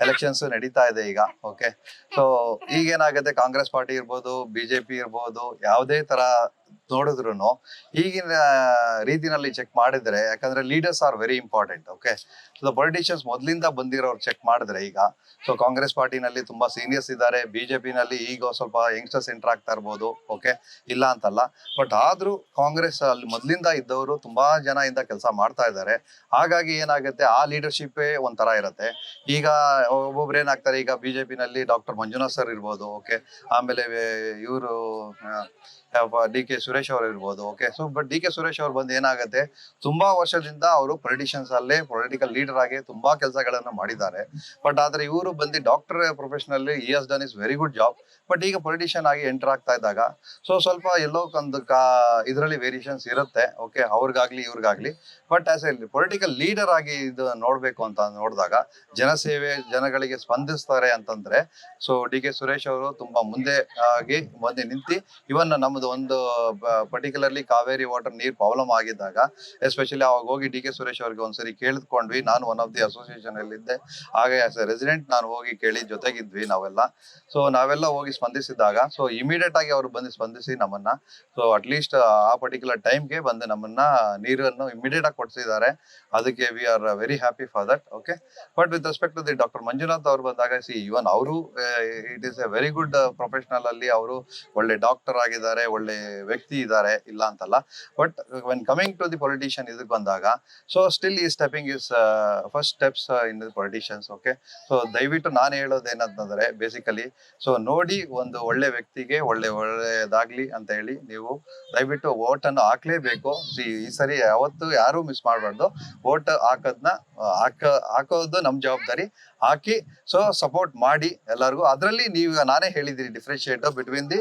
Elections ನಡೀತಾ ಇದೆ ಈಗ ಓಕೆ ಸೊ ಈಗೇನಾಗುತ್ತೆ? ಕಾಂಗ್ರೆಸ್ ಪಾರ್ಟಿ ಇರ್ಬೋದು ಬಿಜೆಪಿ ಇರ್ಬೋದು ಯಾವುದೇ ತರ ನೋಡಿದ್ರು ಈಗಿನ ರೀತಿನಲ್ಲಿ ಚೆಕ್ ಮಾಡಿದ್ರೆ, ಯಾಕಂದ್ರೆ leaders are very important okay so politicians ಮೊದಲಿಂದ ಬಂದಿರೋರು ಚೆಕ್ ಮಾಡಿದ್ರೆ ಈಗ ಸೊ ಕಾಂಗ್ರೆಸ್ ಪಾರ್ಟಿನಲ್ಲಿ ತುಂಬಾ ಸೀನಿಯರ್ಸ್ ಇದ್ದಾರೆ ಬಿಜೆಪಿನಲ್ಲಿ ಈಗ ಸ್ವಲ್ಪ ಯಂಗ್ಸ್ಟರ್ಸ್ ಎಂಟರ್ ಆಗ್ತಾ ಇರ್ಬೋದು ಓಕೆ ಇಲ್ಲ ಅಂತಲ್ಲ ಬಟ್ ಆದ್ರೂ ಕಾಂಗ್ರೆಸ್ ಅಲ್ಲಿ ಮೊದಲಿಂದ ಇದ್ದವರು ತುಂಬಾ ಜನ ಇಂದ ಕೆಲಸ ಮಾಡ್ತಾ ಇದ್ದಾರೆ. ಹಾಗಾಗಿ ಏನಾಗುತ್ತೆ, ಆ ಲೀಡರ್ಶಿಪ್ ಒಂಥರ ಇರುತ್ತೆ. ಈಗ ಒಬ್ಬೊಬ್ರು ಏನಾಗ್ತಾರೆ, ಈಗ ಬಿಜೆಪಿನಲ್ಲಿ ಡಾಕ್ಟರ್ ಮಂಜುನಾಥ್ ಸರ್ ಇರ್ಬೋದು ಓಕೆ ಆಮೇಲೆ ಇವರು ಡಿ ಕೆ ಅವರು ಇರ್ಬೋದು. Okay so but D K Suresh ಅವ್ರು ಬಂದು ಏನಾಗುತ್ತೆ? ತುಂಬಾ ವರ್ಷದಿಂದ ಅವರು ಪೊಲಿಟಿಷಿಯನ್ಸ್ ಅಲ್ಲಿ ಪೊಲಿಟಿಕಲ್ ಲೀಡರ್ ಆಗಿ ತುಂಬಾ ಕೆಲಸಗಳನ್ನ ಮಾಡಿದ್ದಾರೆ. ಬಟ್ ಆದ್ರೆ ಇವರು ಬಂದು doctor professionally is done is very good job but ಈಗ ಪೊಲಿಟಿಷಿಯನ್ ಆಗಿ ಎಂಟರ್ ಆಗ್ತಾ ಇದ್ದಾಗ ಸೊ ಸ್ವಲ್ಪ ಎಲ್ಲೋ ಒಂದು ಇದರಲ್ಲಿ ವೇರಿಯೇಷನ್ಸ್ ಇರುತ್ತೆ. ಓಕೆ ಅವ್ರಿಗಾಗ್ಲಿ, ಇವ್ರಿಗಾಗ್ಲಿ. But as a political leader ಆಗಿ ಇದು ನೋಡ್ಬೇಕು ಅಂತ ನೋಡಿದಾಗ, ಜನಸೇವೆ, ಜನಗಳಿಗೆ ಸ್ಪಂದಿಸ್ತಾರೆ ಅಂತಂದ್ರೆ ಸೊ ಡಿ ಕೆ ಸುರೇಶ್ ಅವರು ತುಂಬಾ ಮುಂದೆ ಆಗಿ ಮುಂದೆ ನಿಂತು ಇವನ್ ನಮ್ದು ಒಂದು ಪರ್ಟಿಕ್ಯುಲರ್ಲಿ ಕಾವೇರಿ ವಾಟರ್ ನೀರ್ ಪ್ರಾಬ್ಲಮ್ ಆಗಿದ್ದಾಗ ಎಸ್ಪೆಷಲಿ ಅವಾಗ ಹೋಗಿ ಡಿ ಕೆ ಸುರೇಶ್ ಅವ್ರಿಗೆ ಒಂದ್ಸರಿ ಕೇಳಿದ್ಕೊಂಡ್ವಿ. ನಾನು ಒನ್ ಆಫ್ ದಿ ಅಸೋಸಿಯೇಷನ್ ಇದ್ದೆ. ಹಾಗೆ ಆಸ್ ಎ ರೆಸಿಡೆಂಟ್ ನಾನು ಹೋಗಿ ಕೇಳಿ ಜೊತೆಗಿದ್ವಿ ನಾವೆಲ್ಲ. ಸೊ ನಾವೆಲ್ಲ ಹೋಗಿ ಸ್ಪಂದಿಸಿದಾಗ ಸೊ ಇಮಿಡಿಯೇಟ್ ಆಗಿ ಅವರು ಬಂದು ಸ್ಪಂದಿಸಿ ನಮ್ಮನ್ನ. ಸೊ ಅಟ್ಲೀಸ್ಟ್ ಆ ಪರ್ಟಿಕ್ಯುಲರ್ ಟೈಮ್ಗೆ ಬಂದು ನಮ್ಮನ್ನ ನೀರನ್ನು ಇಮಿಡಿಯೇಟ್ ಆಗಿ ಕೊಡ್ಸಿದ್ದಾರೆ. ಅದಕ್ಕೆ we are very happy for that okay but with respect to the doctor Manjunath ಅವ್ರು ಬಂದಾಗ ಸಿ ಇವನ್ ಅವರು it is a very good professional ಅಲ್ಲಿ ಅವರು ಒಳ್ಳೆ ಡಾಕ್ಟರ್ ಆಗಿದ್ದಾರೆ, ಒಳ್ಳೆ ವ್ಯಕ್ತಿ ಇದ್ದಾರೆ, ಇಲ್ಲ ಅಂತಲ್ಲ. But when coming to the politician ಇದಕ್ಕೆ ಬಂದಾಗ ಸೊ ಸ್ಟಿಲ್ ಈ stepping is first steps in the politicians okay so ದಯವಿಟ್ಟು ನಾನು ಹೇಳೋದೇನಂತಂದ್ರೆ ಬೇಸಿಕಲಿ ಸೊ ನೋಡಿ ಒಂದು ಒಳ್ಳೆ ವ್ಯಕ್ತಿಗೆ ಒಳ್ಳೆ ಒಳ್ಳೆಯದಾಗ್ಲಿ ಅಂತ ಹೇಳಿ ನೀವು ದಯವಿಟ್ಟು ವೋಟ್ ಅನ್ನು ಹಾಕ್ಲೇಬೇಕು. ಈ ಸರಿ ಯಾವತ್ತು ಯಾರು ಮಿಸ್ ಮಾಡಬಾರ್ದು. ವೋಟ್ ಹಾಕೋದ್ನ, ಹಾಕ, ಹಾಕೋದು ನಮ್ ಜವಾಬ್ದಾರಿ. ಹಾಕಿ ಸೊ ಸಪೋರ್ಟ್ ಮಾಡಿ ಎಲ್ಲರಿಗೂ. ಅದರಲ್ಲಿ ನೀವು, ನಾನೇ ಹೇಳಿದ್ದೀನಿ differentiate between the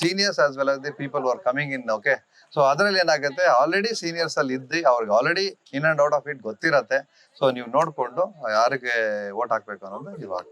seniors as well as the people are coming in okay so ಅದರಲ್ಲಿ ಏನಾಗುತ್ತೆ ಆಲ್ರೆಡಿ ಸೀನಿಯರ್ಸ್ ಅಲ್ಲಿ ಇದ್ದು, ಅವ್ರಿಗೆ already in and out of it ಗೊತ್ತಿರತ್ತೆ. So ನೀವು ನೋಡ್ಕೊಂಡು, ಯಾರಿಗೆ ವೋಟ್ ಹಾಕ್ಬೇಕು ಅನ್ನೋದು ನೀವು ಹಾಕ್ಬೋದು.